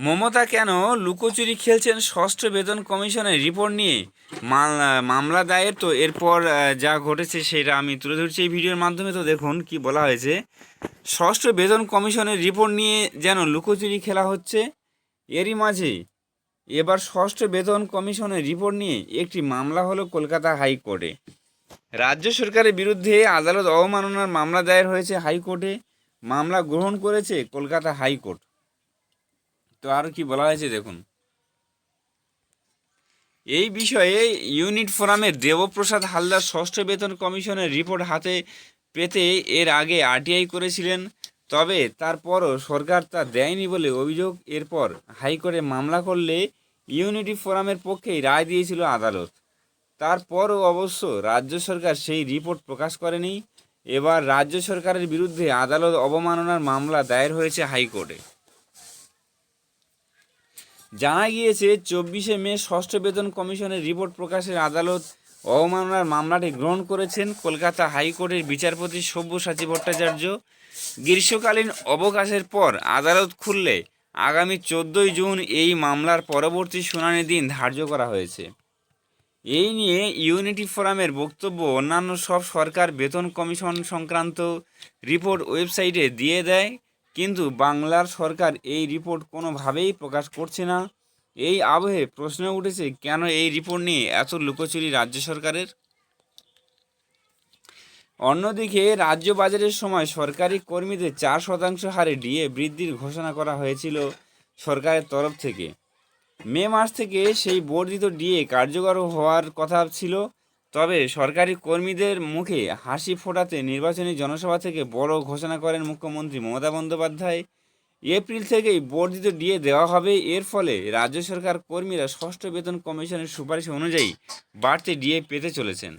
মমতা কেন লুকোচুরি খেলছেন ষষ্ঠ বেতন কমিশনের রিপোর্ট নিয়ে? মাল- মামলা দায়ের তো এরপর যা ঘটেছে সেটা আমি তুলে ধরছি এই ভিডিওর মাধ্যমে। তো দেখুন কি বলা হয়েছে। ষষ্ঠ বেতন কমিশনের রিপোর্ট নিয়ে যেন লুকোচুরি খেলা হচ্ছে, এরই মাঝে এবার ষষ্ঠ বেতন কমিশনের রিপোর্ট নিয়ে একটি মামলা হলো কলকাতা হাইকোর্টে। রাজ্য সরকারের বিরুদ্ধে আদালত অবমাননার মামলা দায়ের হয়েছে হাইকোর্টে। মামলা গ্রহণ করেছে কলকাতা হাইকোর্ট। তো আর কি বলা হয়েছে দেখুন। এই বিষয়ে ইউনিট ফোরামের দেবপ্রসাদ হালদার ষষ্ঠ বেতন কমিশনের রিপোর্ট হাতে পেতে এর আগে আরটিআই করেছিলেন, তবে তারপরও সরকার তা দেয়নি বলে অভিযোগ। এরপর হাইকোর্টে মামলা করলে ইউনিটি ফোরামের পক্ষেই রায় দিয়েছিল আদালত। তারপরও অবশ্য রাজ্য সরকার সেই রিপোর্ট প্রকাশ করেনি। এবার রাজ্য সরকারের বিরুদ্ধে আদালত অবমাননার মামলা দায়ের হয়েছে হাইকোর্টে। জানা গিয়েছে, চব্বিশে মে ষষ্ঠ বেতন কমিশনের রিপোর্ট প্রকাশের আদালত অবমাননার মামলাটি গ্রহণ করেছেন কলকাতা হাইকোর্টের বিচারপতি সব্যসাচী ভট্টাচার্য। গ্রীষ্মকালীন অবকাশের পর আদালত খুললে আগামী চোদ্দোই জুন এই মামলার পরবর্তী শুনানির দিন ধার্য করা হয়েছে। এই নিয়ে ইউনিটি ফোরামের বক্তব্য অন্যান্য সব সরকার বেতন কমিশন সংক্রান্ত রিপোর্ট ওয়েবসাইটে দিয়ে দেয়। কিন্তু বাংলার সরকার এই রিপোর্ট কোনোভাবেই প্রকাশ করছে না। এই আবহে প্রশ্ন উঠেছে, কেন এই রিপোর্ট নিয়ে এত লুকোচুরি রাজ্য সরকারের? অন্যদিকে রাজ্য বাজারের সময় সরকারি কর্মীদের চার শতাংশ হারে ডিএ বৃদ্ধির ঘোষণা করা হয়েছিল সরকারের তরফ থেকে। মে মাস থেকে সেই বর্ধিত ডিএ কার্যকর হওয়ার কথা ছিল তবে সরকারি কর্মীদের মুখে হাসি ফোটাতে নির্বাচনী জনসভা থেকে বড় ঘোষণা করেন মুখ্যমন্ত্রী মমতা বন্দ্যোপাধ্যায়। এপ্রিল থেকেই বর্ধিত ডিএ দেওয়া হবে। এর ফলে রাজ্য সরকার কর্মীরা ষষ্ঠ বেতন কমিশনের সুপারিশ অনুযায়ী বাড়তি ডিএ পেতে চলেছেন।